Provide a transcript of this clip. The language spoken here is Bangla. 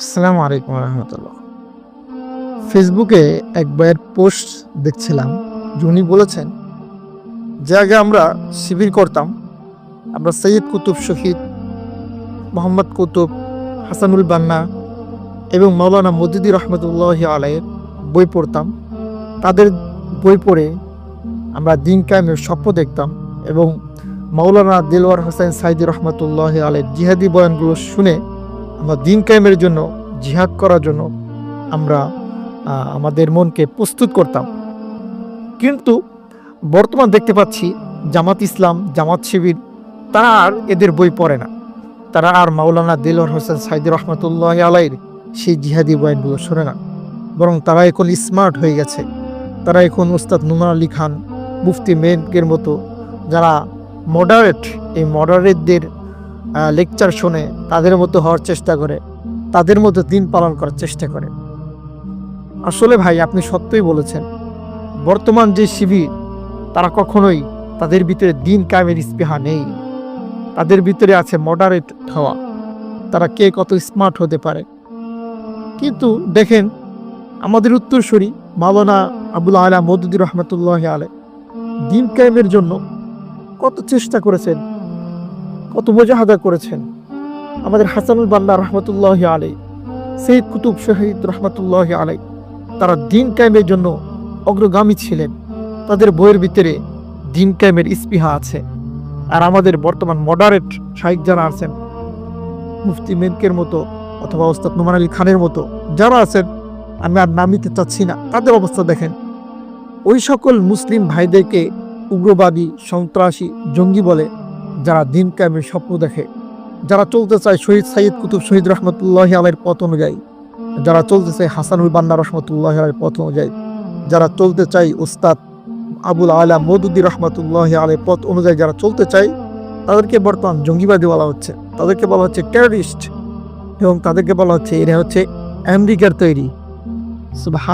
আসসালামু আলাইকুম রহমতুল্লাহ। ফেসবুকে এক বইয়ের পোস্ট দেখছিলাম উনি বলেছেন, যে আগে আমরা শিবির করতাম, আমরা সৈয়দ কুতুব শহীদ, মোহাম্মদ কুতুব, হাসানুল বান্না এবং মৌলানা মজিদি রহমতুল্লাহ আলাইয়ের বই পড়তাম। তাদের বই পড়ে আমরা দিন কায়েমের স্বপ্ন দেখতাম এবং মৌলানা দিলওয়ার হোসেন সাইদি রহমতুল্লাহ আলের জিহাদি বয়ানগুলো শুনে আমরা দিন কায়েমের জন্য, জিহাদ করার জন্য আমরা আমাদের মনকে প্রস্তুত করতাম। কিন্তু বর্তমান দেখতে পাচ্ছি জামাত ইসলাম, জামাত শিবির, তারা আর এদের বই পড়ে না। তারা আর মাওলানা দিলওয়ার হোসেন সাইদি রহমতুল্লাহ আলাইয়ের সেই জিহাদি বয়ানগুলো শোনে না। বরং তারা এখন স্মার্ট হয়ে গেছে। তারা এখন উস্তাদ নুমান আলী খান, মুফতি মেনকের মতো, যারা মডারেট এই মডারেটদের লেকচার শুনে তাদের মতো হওয়ার চেষ্টা করে, তাদের মতো দিন পালন করার চেষ্টা করে। আসলে ভাই, আপনি সত্যই বলেছেন, বর্তমান যে শিবির, তারা কখনোই তাদের ভিতরে দিন কায়েমের স্পৃহা নেই। তাদের ভিতরে আছে মডারেট হওয়া। তারা কে কত স্মার্ট হতে পারে। কিন্তু দেখেন, আমাদের উত্তরসূরি মাওলানা আবুল আলা মদুদি রহমতুল্লাহ আলে দিন কায়েমের জন্য কত চেষ্টা করেছেন কত মোজাহাদা করেছেন। আমাদের হাসানুল বান্না রহমতুল্লাহ আলাই সৈয়দ কুতুব শহীদ রহমতুল্লাহ আলাই তারা দিন কায়েমের জন্য অগ্রগামী ছিলেন। তাদের বইয়ের ভিতরে দিন কায়েমের স্পৃহা আছে। আর আমাদের বর্তমান মডারেট শাহিক যারা আছেন, মুফতি মেনকের মতো অথবা ওস্তাদ নুমান আলী খানের মতো যারা আছেন, আমি আর নাম নিতে চাচ্ছি না, তাদের অবস্থা দেখেন। ওই সকল মুসলিম ভাইদেরকে উগ্রবাদী, সন্ত্রাসী, জঙ্গি বলে যারা দিন কায়েমের স্বপ্ন দেখে, যারা চলতে চায় শহীদ সাইদ কুতুব শহীদ রহমতুল্লাহ আলের পথ অনুযায়ী, যারা চলতে চায় হাসানুল বান্না রহমতুল্লাহ আলের পথ অনুযায়ী, যারা চলতে চায় উস্তাদ আবুল আলা মদুদ্দি রহমতুল্লাহ আলের পথ অনুযায়ী যারা চলতে চায়, তাদেরকে বর্তমান জঙ্গিবাদী বলা হচ্ছে। তাদেরকে বলা হচ্ছে টেররিস্ট এবং তাদেরকে বলা হচ্ছে, এরা হচ্ছে আমেরিকার তৈরি। সুবাহ